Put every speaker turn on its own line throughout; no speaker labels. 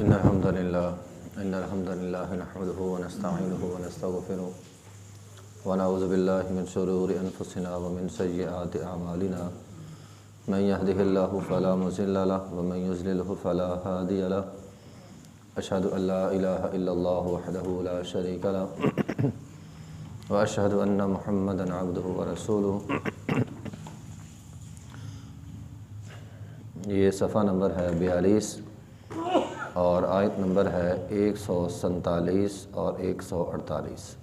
إن الحمد لله. إن الحمد لله نحمده ونستعينه ونستغفره ونعوذ بالله من شرور أنفسنا ومن سيئات أعمالنا. من يهده الله فلا مضل له ومن يضلله فلا هادي له. أشهد أن لا إله إلا الله وحده لا شريك له. وأشهد أن محمدا عبده ورسوله. یہ صفحہ نمبر ہے بیالیس. اور آیت نمبر ہے ایک سو سنتالیس اور ایک سو اڑتالیس۔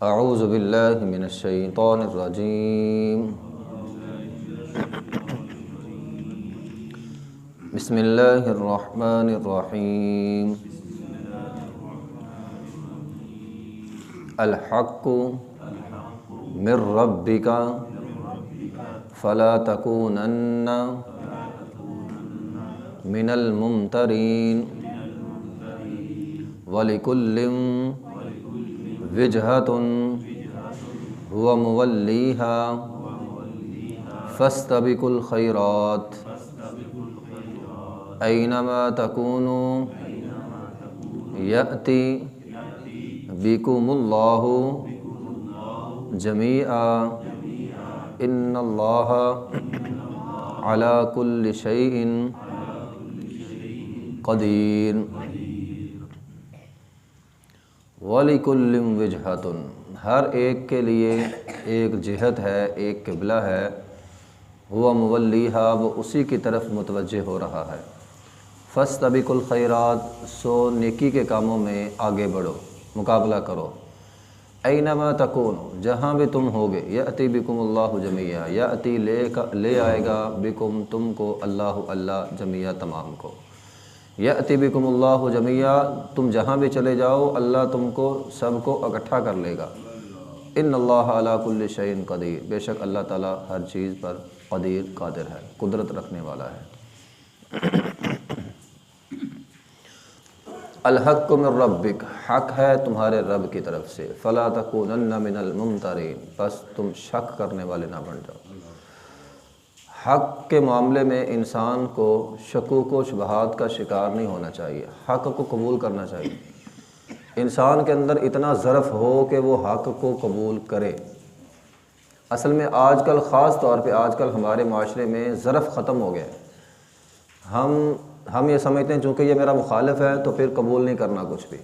اعوذ باللہ من الشیطان الرجیم۔ بسم اللہ الرحمن الرحیم۔ الحق من ربک فلا تكونن من الممترين. ولكل وجهة هو موليها. فاستبقوا الخيرات. أينما تكونوا يأتي بكم الله جميعا. إن اللہ علی کل شیء قدیر۔ وَلِكُلٍ وِجْهَةٌ ہر ایک کے لیے ایک جہت ہے، ایک قبلہ ہے۔ ہوا مولیہا، وہ اسی کی طرف متوجہ ہو رہا ہے۔ فَاسْتَبِقُ الْخَيْرَاتِ، سو نیکی کے کاموں میں آگے بڑھو، مقابلہ کرو۔ اینما تکون جہاں بھی تم ہوگے یا عتی بکم اللہ جمیہ یا عتی لے کا، لے آئے گا بکم تم کو اللہ اللہ جمیہ تمام کو۔ یا عتی بکم اللہ جمیہ تم جہاں بھی چلے جاؤ، اللہ تم کو سب کو اکٹھا کر لے گا۔ ان اللہ علا کل شعین قدیر۔ بے شک اللہ تعالیٰ ہر چیز پر قدیر، قادر ہے، قدرت رکھنے والا ہے۔ الحق من ربک، حق ہے تمہارے رب کی طرف سے۔ فلا تکونن من الممترین۔ بس تم شک کرنے والے نہ بن جاؤ۔ حق کے معاملے میں انسان کو شکوک و شبہات کا شکار نہیں ہونا چاہیے، حق کو قبول کرنا چاہیے۔ انسان کے اندر اتنا ظرف ہو کہ وہ حق کو قبول کرے۔ اصل میں آج کل خاص طور پہ آج کل ہمارے معاشرے میں ظرف ختم ہو گیا۔ ہے ہم ہم یہ سمجھتے ہیں چونکہ یہ میرا مخالف ہے تو پھر قبول نہیں کرنا کچھ بھی۔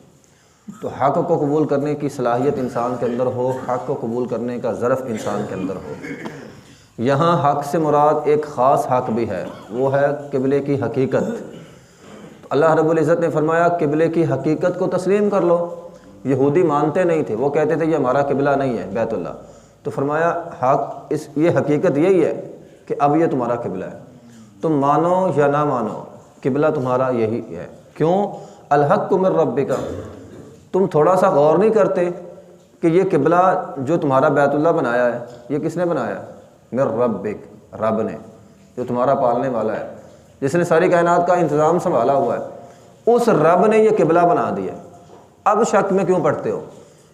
تو حق کو قبول کرنے کی صلاحیت انسان کے اندر ہو، حق کو قبول کرنے کا ظرف انسان کے اندر ہو۔ یہاں حق سے مراد ایک خاص حق بھی ہے، وہ ہے قبلے کی حقیقت۔ اللہ رب العزت نے فرمایا، قبلے کی حقیقت کو تسلیم کر لو۔ یہودی مانتے نہیں تھے، وہ کہتے تھے، یہ ہمارا قبلہ نہیں ہے، بیت اللہ۔ تو فرمایا، حق اس، یہ حقیقت یہی ہے کہ اب یہ تمہارا قبلہ ہے۔ تم مانو یا نہ مانو، قبلہ تمہارا یہی ہے۔ کیوں؟ الحق من رب کا تم تھوڑا سا غور نہیں کرتے کہ یہ قبلہ جو تمہارا بیت اللہ بنایا ہے، یہ کس نے بنایا؟ مر ربک، رب نے، جو تمہارا پالنے والا ہے، جس نے ساری کائنات کا انتظام سنبھالا ہوا ہے، اس رب نے یہ قبلہ بنا دیا اب شک میں کیوں پڑھتے ہو؟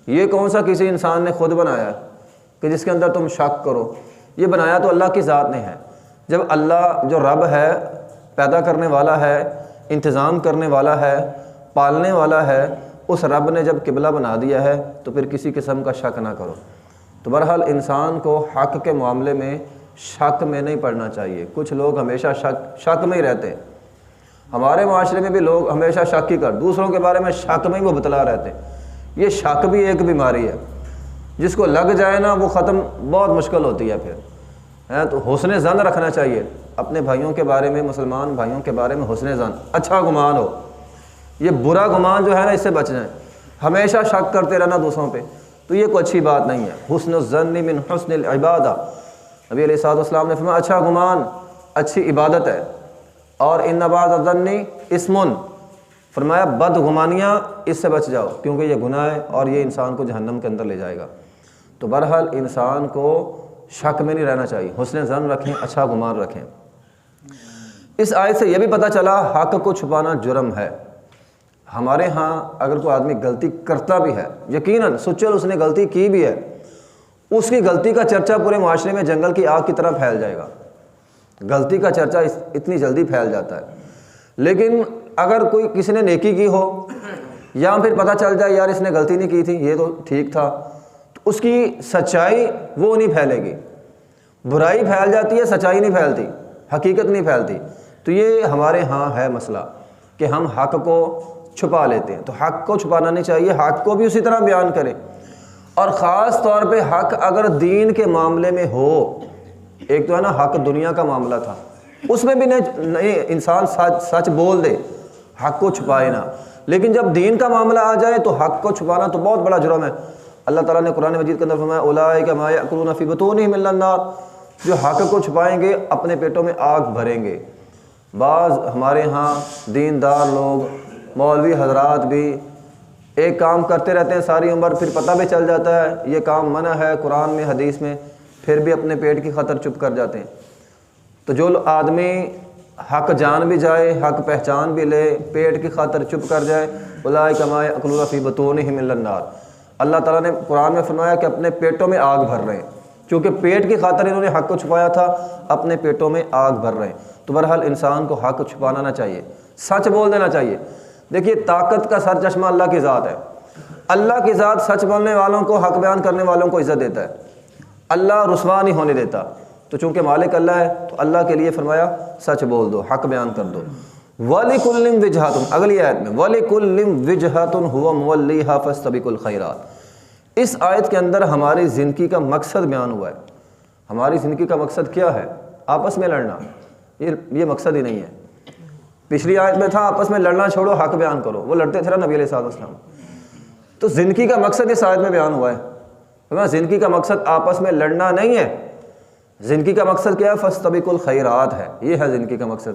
یہ کون سا کسی انسان نے خود بنایا ہے کہ جس کے اندر تم شک کرو؟ یہ بنایا تو اللہ کی ذات نے ہے۔ جب اللہ جو رب ہے، پیدا کرنے والا ہے، انتظام کرنے والا ہے، پالنے والا ہے، اس رب نے جب قبلہ بنا دیا ہے، تو پھر کسی قسم کا شک نہ کرو۔ تو بہرحال انسان کو حق کے معاملے میں شک میں نہیں پڑھنا چاہیے۔ کچھ لوگ ہمیشہ شک شک میں ہی رہتے ہیں۔ ہمارے معاشرے میں بھی لوگ ہمیشہ شک ہی کر دوسروں کے بارے میں شک میں ہی وہ بتلا رہتے ہیں۔ یہ شک بھی ایک بیماری ہے۔ جس کو لگ جائے نا وہ ختم بہت مشکل ہوتی ہے پھر۔ ہے تو حسن زن رکھنا چاہیے۔ اپنے بھائیوں کے بارے میں، مسلمان بھائیوں کے بارے میں حسن زن۔ اچھا گمان ہو۔ یہ برا گمان جو ہے نا، اس سے بچ جائیں ہمیشہ شک کرتے رہنا دوسروں پہ۔ تو یہ کوئی اچھی بات نہیں ہے۔ حسن الزن من حسن العبادہ۔ نبی علیہ صاحب السلام نے فرمایا اچھا گمان، اچھی عبادت ہے۔ اور ان نباز ضنی اسمن۔ فرمایا بد گمانیاں اس سے بچ جاؤ، کیونکہ یہ گناہ ہے اور یہ انسان کو جہنم کے اندر لے جائے گا۔ تو بہرحال انسان کو شک میں نہیں رہنا چاہیے۔ حسن زن رکھیں اچھا گمان رکھیں۔ اس آیت سے یہ بھی پتہ چلا، حق کو چھپانا جرم ہے۔ ہمارے ہاں اگر کوئی آدمی غلطی کرتا بھی ہے، یقیناً سچل اس نے غلطی کی بھی ہے، اس کی غلطی کا چرچا پورے معاشرے میں جنگل کی آگ کی طرح پھیل جائے گا۔ غلطی کا چرچا اتنی جلدی پھیل جاتا ہے۔ لیکن اگر کوئی کسی نے نیکی کی ہو، یا پھر پتہ چل جائے یار اس نے غلطی نہیں کی تھی، یہ تو ٹھیک تھا، تو اس کی سچائی وہ نہیں پھیلے گی۔ برائی پھیل جاتی ہے، سچائی نہیں پھیلتی، حقیقت نہیں پھیلتی۔ تو یہ ہمارے ہاں ہے مسئلہ کہ ہم حق کو چھپا لیتے ہیں۔ تو حق کو چھپانا نہیں چاہیے، حق کو بھی اسی طرح بیان کریں۔ اور خاص طور پہ حق اگر دین کے معاملے میں ہو، ایک تو ہے نا، حق دنیا کا معاملہ تھا۔ اس میں بھی نہیں انسان سچ سچ بول دے، حق کو چھپائے نا لیکن جب دین کا معاملہ آ جائے تو حق کو چھپانا تو بہت بڑا جرم ہے۔ اللہ تعالیٰ نے قرآن مجید کے اندر فرمایا اولائے کہ مایا قرون فی نہیں ملنا النار جو حق کو چھپائیں گے، اپنے پیٹوں میں آگ بھریں گے۔ بعض ہمارے ہاں دین دار لوگ مولوی حضرات بھی ایک کام کرتے رہتے ہیں ساری عمر، پھر پتہ بھی چل جاتا ہے، یہ کام منع ہے قرآن میں، حدیث میں، پھر بھی اپنے پیٹ کی خطر چپ کر جاتے ہیں۔ تو جو آدمی حق جان بھی جائے، حق پہچان بھی لے، پیٹ کی خاطر چپ کر جائے بلائے کمائے اقلو فی بتون ہی مل النار۔ اللہ تعالیٰ نے قرآن میں فرمایا کہ اپنے پیٹوں میں آگ بھر رہے ہیں۔ کیونکہ پیٹ کی خاطر انہوں نے حق کو چھپایا تھا، اپنے پیٹوں میں آگ بھر رہے ہیں۔ تو بہرحال انسان کو حق چھپانا نہ چاہیے، سچ بول دینا چاہیے۔ دیکھیے، طاقت کا سر چشمہ اللہ کی ذات ہے۔ اللہ کی ذات سچ بولنے والوں کو، حق بیان کرنے والوں کو عزت دیتا ہے۔ اللہ رسوا نہیں ہونے دیتا۔ تو چونکہ مالک اللہ ہے، تو اللہ کے لیے فرمایا، سچ بول دو، حق بیان کر دو۔ ولی کلم وجہاتن اگلی آیت میں ولی کلم وجہاتن ہوا مولی حافظ طبیق الخیرات اس آیت کے اندر ہماری زندگی کا مقصد بیان ہوا ہے۔ ہماری زندگی کا مقصد کیا ہے؟ آپس میں لڑنا۔ یہ یہ مقصد ہی نہیں ہے۔ پچھلی آیت میں تھا، آپس میں لڑنا چھوڑو، حق بیان کرو۔ وہ لڑتے تھے نا نبی علیہ صاحب السلام۔ تو زندگی کا مقصد اس آیت میں بیان ہوا ہے۔ زندگی کا مقصد آپس میں لڑنا نہیں ہے۔ زندگی کا مقصد کیا ہے؟ فس طبیق الخیرات ہے۔ یہ ہے زندگی کا مقصد۔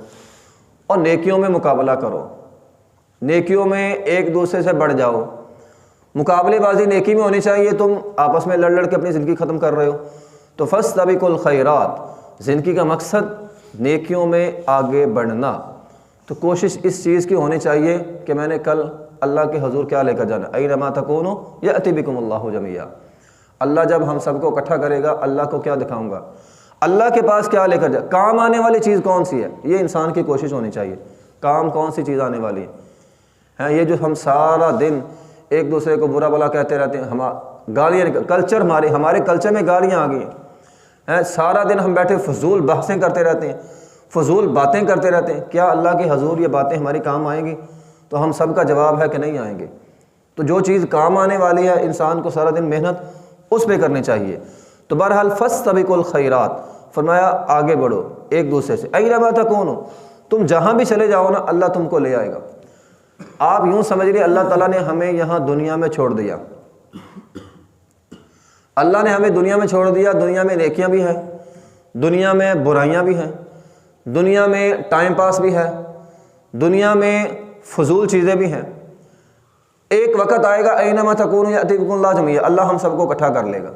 اور نیکیوں میں مقابلہ کرو۔ نیکیوں میں ایک دوسرے سے بڑھ جاؤ۔ مقابلے بازی نیکی میں ہونی چاہیے۔ تم آپس میں لڑ لڑ کے اپنی زندگی ختم کر رہے ہو۔ تو فس الخیرات۔ زندگی کا مقصد نیکیوں میں آگے بڑھنا۔ تو کوشش اس چیز کی ہونی چاہیے کہ میں نے کل اللہ کے حضور کیا لے کر جانا ائی رما تکون یا اطبکم اللہ جمعہ اللہ جب ہم سب کو اکٹھا کرے گا، اللہ کو کیا دکھاؤں گا؟ اللہ کے پاس کیا لے کر جائے کام آنے والی چیز کون سی ہے؟ یہ انسان کی کوشش ہونی چاہیے۔ کام کون سی چیز آنے والی ہے؟ یہ جو ہم سارا دن ایک دوسرے کو برا بلا کہتے رہتے ہیں ہم گالیاں کلچر ہمارے ہمارے کلچر میں گالیاں آ گئی ہیں، سارا دن ہم بیٹھے فضول بحثیں کرتے رہتے ہیں۔ فضول باتیں کرتے رہتے ہیں۔ کیا اللہ کے حضور یہ باتیں ہماری کام آئیں گی؟ تو ہم سب کا جواب ہے کہ نہیں آئیں گے۔ تو جو چیز کام آنے والی ہے، انسان کو سارا دن محنت اس پہ کرنی چاہیے۔ تو بہرحال فس طبیق الخیرات۔ فرمایا، آگے بڑھو، ایک دوسرے سے۔ ائی ربا تھا کون ہو تم جہاں بھی چلے جاؤ نا، اللہ تم کو لے آئے گا۔ آپ یوں سمجھ لیے اللہ تعالیٰ نے ہمیں یہاں دنیا میں چھوڑ دیا۔ اللہ نے ہمیں دنیا میں چھوڑ دیا، دنیا میں نیکیاں بھی ہیں، دنیا میں برائیاں بھی ہیں۔ دنیا میں ٹائم پاس بھی ہے، دنیا میں فضول چیزیں بھی ہیں۔ ایک وقت آئے گا، اینما تکون یا عطیق اللہ جمعیہ، اللہ ہم سب کو اکٹھا کر لے گا۔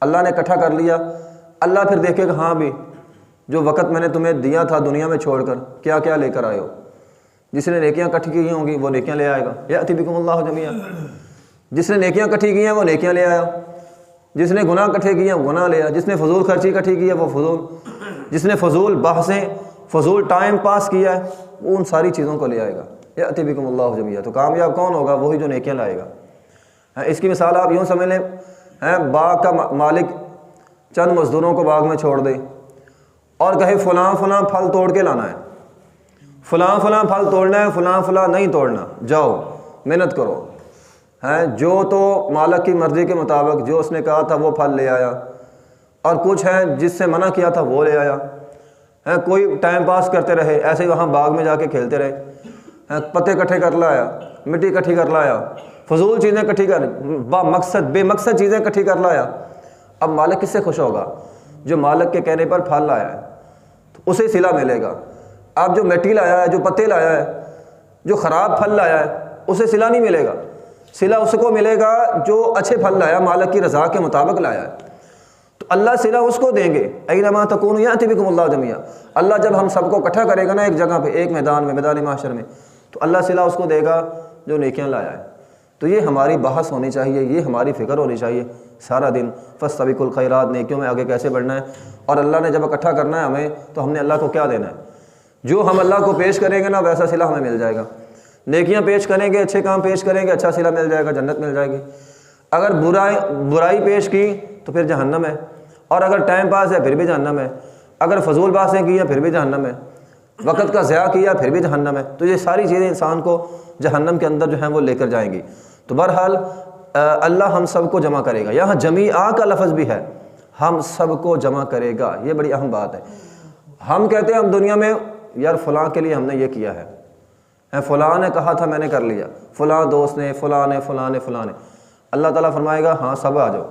اللہ نے اکٹھا کر لیا، اللہ پھر دیکھے گا ہاں بھی، جو وقت میں نے تمہیں دیا تھا دنیا میں چھوڑ کر، کیا کیا لے کر آئے ہو؟ جس نے نیکیاں کٹھی کی ہوں گی، وہ نیکیاں لے آئے گا۔ یا عطیبکم اللہ جمعیہ۔ جس نے نیکیاں کٹھی کی ہیں، وہ نیکیاں لے آیا۔ جس نے گناہ کٹھے کیے ہیں گناہ لے آیا۔ جس نے فضول خرچی کٹھی کی ہے، وہ فضول۔ جس نے فضول بحثیں فضول ٹائم پاس کیا ہے وہ ان ساری چیزوں کو لے آئے گا۔ یا عطیبکم اللہ جمعیہ تو کامیاب کون ہوگا؟ وہی جو نیکیاں لائے گا۔ ہاں، اس کی مثال آپ یوں سمجھ لیں۔ ہیں باغ کا مالک چند مزدوروں کو باغ میں چھوڑ دے اور کہے فلاں فلاں پھل توڑ کے لانا ہے۔ فلاں فلاں پھل توڑنا ہے فلاں فلاں نہیں توڑنا۔ جاؤ محنت کرو۔ ہیں جو تو مالک کی مرضی کے مطابق جو اس نے کہا تھا وہ پھل لے آیا۔ اور کچھ ہیں جس سے منع کیا تھا وہ لے آیا۔ ہیں، کوئی ٹائم پاس کرتے رہے، ایسے ہی وہاں باغ میں جا کے کھیلتے رہے۔ ہیں، پتے کٹھے کر لایا، مٹی کٹھی کر لایا، فضول چیزیں کٹھی کر، با مقصد، بے مقصد چیزیں کٹھی کر لایا۔ اب مالک کس سے خوش ہوگا؟ جو مالک کے کہنے پر پھل لایا ہے، تو اسے سلا ملے گا۔ اب جو مٹی لایا ہے، جو پتے لایا ہے، جو خراب پھل لایا ہے، اسے سلا نہیں ملے گا۔ سلا اس کو ملے گا جو اچھے پھل لایا، مالک کی رضا کے مطابق لایا ہے۔ تو اللہ سلا اس کو دیں گے۔ ائی رما تکون یا طبکم اللہ جمعہ اللہ جب ہم سب کو اکٹھا کرے گا نا ایک جگہ پہ، ایک میدان میں، میدان معاشر میں، تو اللہ سلا اس کو دے گا جو نیکیاں لایا ہے۔ تو یہ ہماری بحث ہونی چاہیے، یہ ہماری فکر ہونی چاہیے۔ سارا دن فس طبیق الخیرات، نیکیوں میں آگے کیسے بڑھنا ہے؟ اور اللہ نے جب اکٹھا کرنا ہے ہمیں، تو ہم نے اللہ کو کیا دینا ہے؟ جو ہم اللہ کو پیش کریں گے نا، ویسا صلہ ہمیں مل جائے گا۔ نیکیاں پیش کریں گے، اچھے کام پیش کریں گے اچھا صلہ مل جائے گا، جنت مل جائے گی۔ اگر برائی برائی پیش کی تو پھر جہنم ہے۔ اور اگر ٹائم پاس ہے، پھر بھی جہنم ہے۔ اگر فضول باتیں کی ہیں، پھر بھی جہنم ہے۔ وقت کا ضیاع کیا، پھر بھی جہنم ہے۔ تو یہ ساری چیزیں انسان کو جہنم کے اندر جو ہیں وہ لے کر جائیں گی۔ تو بہرحال اللہ ہم سب کو جمع کرے گا۔ یہاں جمی آ کا لفظ بھی ہے۔ ہم سب کو جمع کرے گا۔ یہ بڑی اہم بات ہے۔ ہم کہتے ہیں، ہم دنیا میں، یار فلاں کے لیے ہم نے یہ کیا ہے۔ فلاں نے کہا تھا، میں نے کر لیا۔ فلاں دوست نے، فلاں نے فلاں نے فلاں نے۔ اللہ تعالیٰ فرمائے گا ہاں سب آ جاؤ۔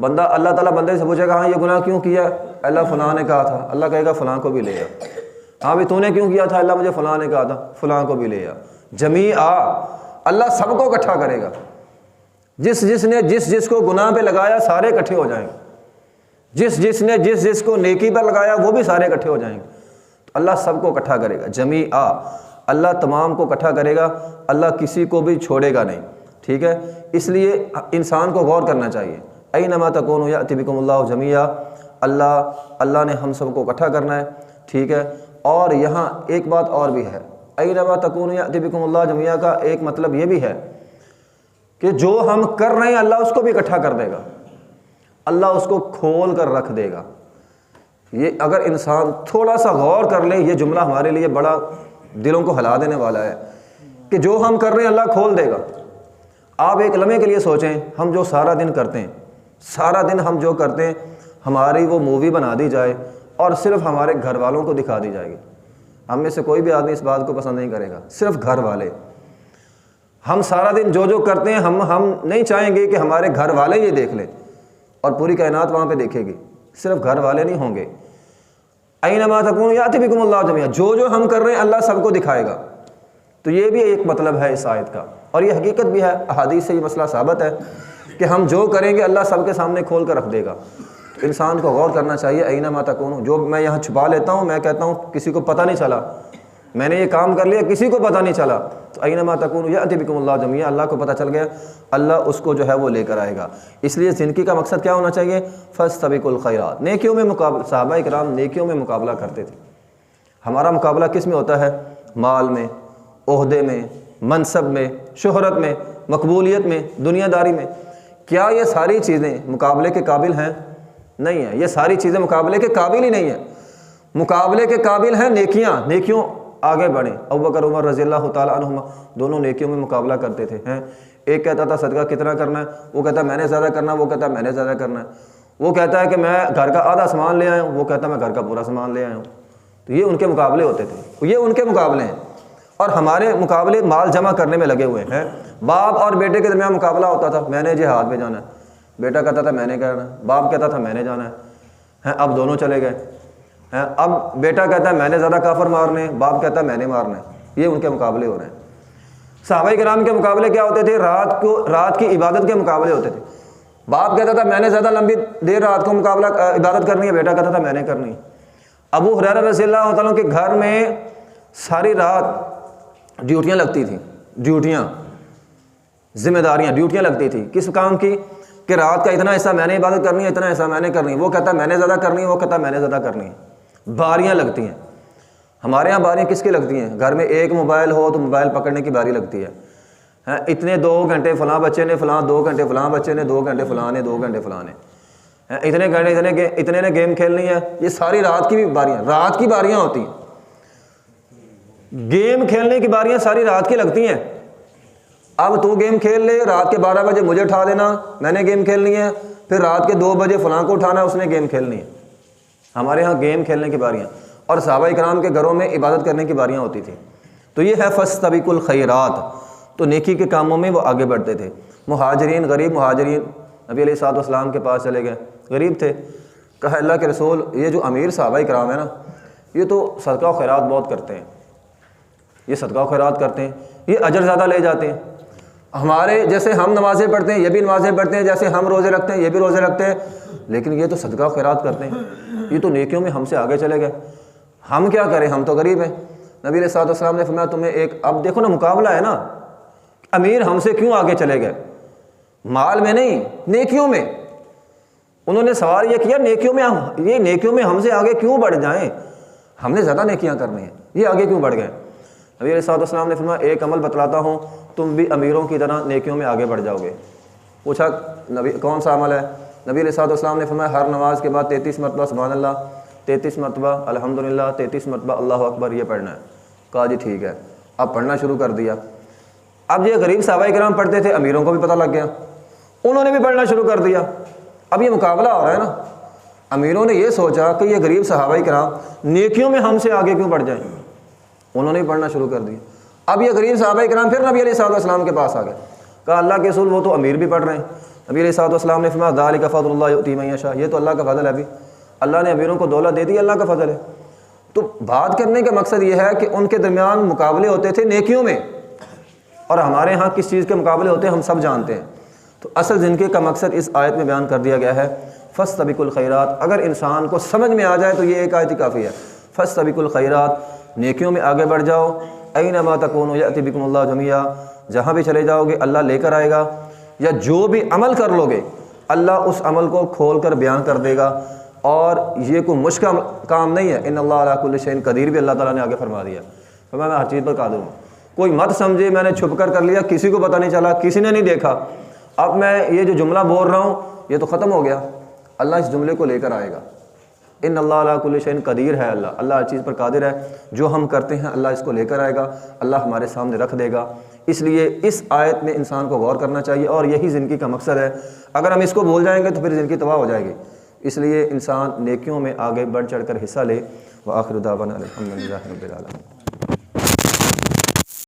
بندہ اللہ تعالیٰ بندے سے پوچھے گا ہاں یہ گناہ کیوں کیا؟ اللہ فلاں نے کہا تھا۔ اللہ کہے گا، فلاں کو بھی لے آ۔ ہاں بھی تو نے کیوں کیا تھا؟ اللہ مجھے فلاں نے کہا تھا، فلاں کو بھی لے آ۔ جمی آ، اللہ سب کو اکٹھا کرے گا۔ جس جس نے جس جس کو گناہ پہ لگایا، سارے اکٹھے ہو جائیں۔ گے جس جس نے جس جس کو نیکی پر لگایا، وہ بھی سارے اکٹھے ہو جائیں۔ گے تو اللہ سب کو اکٹھا کرے گا۔ جمی آ، اللہ تمام کو اکٹھا کرے گا۔ اللہ کسی کو بھی چھوڑے گا نہیں۔ ٹھیک ہے؟ اس لیے انسان کو غور کرنا چاہیے۔ ائی نما تکون یا طبکم اللہ جمیہ اللہ اللہ نے ہم سب کو اکٹھا کرنا ہے، ٹھیک ہے؟ اور یہاں ایک بات اور بھی ہے۔ ائی نما تکون یا طبکم اللہ جمیہ کا ایک مطلب یہ بھی ہے کہ جو ہم کر رہے ہیں، اللہ اس کو بھی اکٹھا کر دے گا۔ اللہ اس کو کھول کر رکھ دے گا۔ یہ اگر انسان تھوڑا سا غور کر لے، یہ جملہ ہمارے لیے بڑا دلوں کو ہلا دینے والا ہے کہ جو ہم کر رہے ہیں، اللہ کھول دے گا۔ آپ ایک لمحے کے لیے سوچیں، ہم جو سارا دن کرتے ہیں سارا دن ہم جو کرتے ہیں، ہماری وہ مووی بنا دی جائے اور صرف ہمارے گھر والوں کو دکھا دی جائے گی۔ ہم میں سے کوئی بھی آدمی اس بات کو پسند نہیں کرے گا، صرف گھر والے۔ ہم سارا دن جو جو کرتے ہیں، ہم ہم نہیں چاہیں گے کہ ہمارے گھر والے یہ دیکھ لیں اور پوری کائنات وہاں پہ دیکھے گی۔ صرف گھر والے نہیں ہوں گے۔ اینما تکون یاتی بکم اللہ جمعہ جو جو ہم کر رہے ہیں، اللہ سب کو دکھائے گا۔ تو یہ بھی ایک مطلب ہے اس آیت کا۔ اور یہ حقیقت بھی ہے، احادیث سے یہ مسئلہ ثابت ہے کہ ہم جو کریں گے اللہ سب کے سامنے کھول کر رکھ دے گا۔ تو انسان کو غور کرنا چاہیے، اینا ماتا کون جو میں یہاں چھپا لیتا ہوں، میں کہتا ہوں، کسی کو پتہ نہیں چلا۔ میں نے یہ کام کر لیا، کسی کو پتہ نہیں چلا۔ تو اینا ماتا کون یا ادبکم اللہ جمعیہ اللہ کو پتہ چل گیا، اللہ اس کو جو ہے وہ لے کر آئے گا۔ اس لیے زندگی کا مقصد کیا ہونا چاہیے؟ فص طبیق الخیرات۔ نیکیوں میں مقابلہ صحابہ کرام نیکیوں میں مقابلہ کرتے تھے۔ ہمارا مقابلہ کس میں ہوتا ہے؟ مال میں، عہدے میں، منصب میں۔ شہرت میں، مقبولیت میں دنیا داری میں، کیا یہ ساری چیزیں مقابلے کے قابل ہیں؟ نہیں ہیں۔ یہ ساری چیزیں مقابلے کے قابل ہی نہیں ہیں۔ مقابلے کے قابل ہیں نیکیاں۔ نیکیوں آگے بڑھیں۔ ابو بکر، عمر رضی اللہ تعالیٰ عنہما دونوں نیکیوں میں مقابلہ کرتے تھے، ہیں۔ ایک کہتا تھا، صدقہ کتنا کرنا ہے؟ وہ کہتا ہے، میں نے زیادہ کرنا ہے، وہ کہتا ہے، میں نے زیادہ کرنا ہے۔ وہ کہتا ہے کہ میں گھر کا آدھا سامان لے آیا ہوں، وہ کہتا ہے، میں گھر کا پورا سامان لے آیا ہوں۔ تو یہ ان کے مقابلے ہوتے تھے۔ یہ ان کے مقابلے ہیں۔ اور ہمارے مقابلے مال جمع کرنے میں لگے ہوئے ہیں۔ باپ اور بیٹے کے درمیان مقابلہ ہوتا تھا۔ میں نے جہاد پہ جانا ہے۔ بیٹا کہتا تھا، میں نے کرنا ہے۔ باپ کہتا تھا، میں نے جانا ہے۔ اب دونوں چلے گئے۔ ہیں، اب بیٹا کہتا ہے، میں نے زیادہ کافر مارنے۔ باپ کہتا ہے، میں نے مارنا ہے۔ یہ ان کے مقابلے ہو رہے ہیں۔ صحابہ کرام کے مقابلے کیا ہوتے تھے؟ رات کو، رات کی عبادت کے مقابلے ہوتے تھے۔ باپ کہتا تھا، میں نے زیادہ لمبی دیر رات کو مقابلہ عبادت کرنی ہے۔ بیٹا کہتا تھا، میں نے کرنی ابو حرار رضی اللہ تعالیٰ کے گھر میں ساری رات ڈیوٹیاں لگتی تھیں، ڈیوٹیاں، ذمہ داریاں، ڈیوٹیاں لگتی تھیں۔ کس کام کی؟ کہ رات کا اتنا حصہ میں نے عبادت کرنی ہے، اتنا حصہ میں نے کرنی ہے۔ وہ کہتا ہے میں نے زیادہ کرنی ہے، وہ کہتا ہے میں نے زیادہ کرنی ہے۔ باریاں لگتی ہیں۔ ہمارے یہاں باریاں کس کی لگتی ہیں؟ گھر میں ایک موبائل ہو تو موبائل پکڑنے کی باری لگتی ہے۔ ہاں اتنے دو گھنٹے فلاں بچے نے فلاں، دو گھنٹے فلاں بچے نے، دو گھنٹے فلاں نے، دو گھنٹے فلاں نے۔ ہاں، اتنے گھنٹے، اتنے اتنے نے گیم کھیلنی ہے۔ یہ ساری رات کی بھی باریاں، رات کی باریاں ہوتی ہیں۔ گیم کھیلنے کی باریاں ساری رات کی لگتی ہیں۔ اب تو گیم کھیل لے، رات کے بارہ بجے مجھے اٹھا دینا میں نے گیم کھیلنی ہے، پھر رات کے دو بجے فلاں کو اٹھانا، اس نے گیم کھیلنی ہے۔ ہمارے یہاں گیم کھیلنے کی باریاں۔ اور صحابہ اکرام کے گھروں میں عبادت کرنے کی باریاں ہوتی تھیں۔ تو یہ ہے فص طبیق الخیرات تو نیکی کے کاموں میں وہ آگے بڑھتے تھے۔ مہاجرین، غریب مہاجرین، نبی علیہ صاحب والسلام کے پاس چلے گئے۔ غریب تھے۔ کہا اللہ کے رسول، یہ جو امیر صحابہ اکرام ہے نا، یہ تو صدقہ و خیرات بہت کرتے ہیں۔ یہ صدقہ و خیرات کرتے ہیں، یہ اجر زیادہ لے جاتے ہیں۔ ہمارے جیسے ہم نمازیں پڑھتے ہیں، یہ بھی نمازیں پڑھتے ہیں، جیسے ہم روزے رکھتے ہیں، یہ بھی روزے رکھتے ہیں۔ لیکن یہ تو صدقہ و خیرات کرتے ہیں۔ یہ تو نیکیوں میں ہم سے آگے چلے گئے۔ ہم کیا کریں؟ ہم تو غریب ہیں۔ نبی علیہ صاحب السلام نے فرمایا، تمہیں ایک، اب دیکھو نا مقابلہ ہے نا۔ امیر ہم سے کیوں آگے چلے گئے؟ مال میں نہیں، نیکیوں میں۔ انہوں نے سوال یہ کیا، نیکیوں میں یہ نیکیوں میں ہم سے آگے کیوں بڑھ جائیں؟ ہم نے زیادہ نیکیاں کرنی ہیں، یہ آگے کیوں بڑھ گئے؟ نبی علیہ صاحب السلام نے فرمایا، ایک عمل بتلاتا ہوں، تم بھی امیروں کی طرح نیکیوں میں آگے بڑھ جاؤ گے پوچھا، نبی، کون سا عمل ہے؟ نبی علیہ صاحب السلام نے فرمایا، ہر نماز کے بعد تینتیس مرتبہ، سبحان اللہ، تینتیس مرتبہ الحمد للہ تینتیس مرتبہ، اللہ اکبر، یہ پڑھنا ہے۔ کہا جی ٹھیک ہے۔ اب پڑھنا شروع کر دیا۔ اب یہ غریب صحابہ کرام پڑھتے تھے، امیروں کو بھی پتہ لگ گیا۔ انہوں نے بھی پڑھنا شروع کر دیا۔ اب یہ مقابلہ ہو رہا ہے نا۔ امیروں نے یہ سوچا کہ یہ غریب صحابہ کرام نیکیوں میں ہم سے آگے کیوں بڑھ جائیں؟ انہوں نے بھی پڑھنا شروع کر دیا۔ اب یہ غریب صحابہ کرام پھر نبی علیہ صاحب السلام کے پاس آ گئے۔ کہا، اللہ کے اصول وہ تو امیر بھی پڑھ رہے ہیں۔ نبی علیہ صاحب السلام نے فرمایا دال کا فضل اللہ تیم شاہ یہ تو اللہ کا فضل ہے ابھی۔ اللہ نے امیروں کو دولت دے دی اللہ کا فضل ہے۔ تو بات کرنے کا مقصد یہ ہے کہ ان کے درمیان مقابلے ہوتے تھے نیکیوں میں۔ اور ہمارے ہاں کس چیز کے مقابلے ہوتے ہیں، ہم سب جانتے ہیں۔ تو اصل زندگی کا مقصد اس آیت میں بیان کر دیا گیا ہے فس طبیق الخیرات۔ اگر انسان کو سمجھ میں آ جائے تو یہ ایک آیت ہی کافی ہے۔ فس طبیق الخیرات۔ نیکیوں میں آگے بڑھ جاؤ۔ این ما تکون یا طبیکم اللہ جمعہ جہاں بھی چلے جاؤ گے اللہ لے کر آئے گا۔ یا جو بھی عمل کر لو گے، اللہ اس عمل کو کھول کر بیان کر دے گا۔ اور یہ کوئی مشکل کام نہیں ہے۔ ان اللہ علیہ کل شعین قدیر، بھی اللہ تعالیٰ نے آگے فرما دیا۔ فرمایا میں ہر چیز پر قادر ہوں۔ کوئی مت سمجھے، میں نے چھپ کر کر لیا، کسی کو پتہ نہیں چلا، کسی نے نہیں دیکھا۔ اب میں یہ جو جملہ بول رہا ہوں، یہ تو ختم ہو گیا۔ اللہ اس جملے کو لے کر آئے گا۔ ان اللہ علیہ کل شعین قدیر ہے اللہ۔ اللہ ہر چیز پر قادر ہے۔ جو ہم کرتے ہیں، اللہ اس کو لے کر آئے گا۔ اللہ ہمارے سامنے رکھ دے گا۔ اس لیے اس آیت میں انسان کو غور کرنا چاہیے اور یہی زندگی کا مقصد ہے۔ اگر ہم اس کو بھول جائیں گے تو پھر زندگی تباہ ہو جائے گی۔ اس لیے انسان نیکیوں میں آگے بڑھ چڑھ کر حصہ لے۔ وہ آخر الحمد للہ رب العالمین۔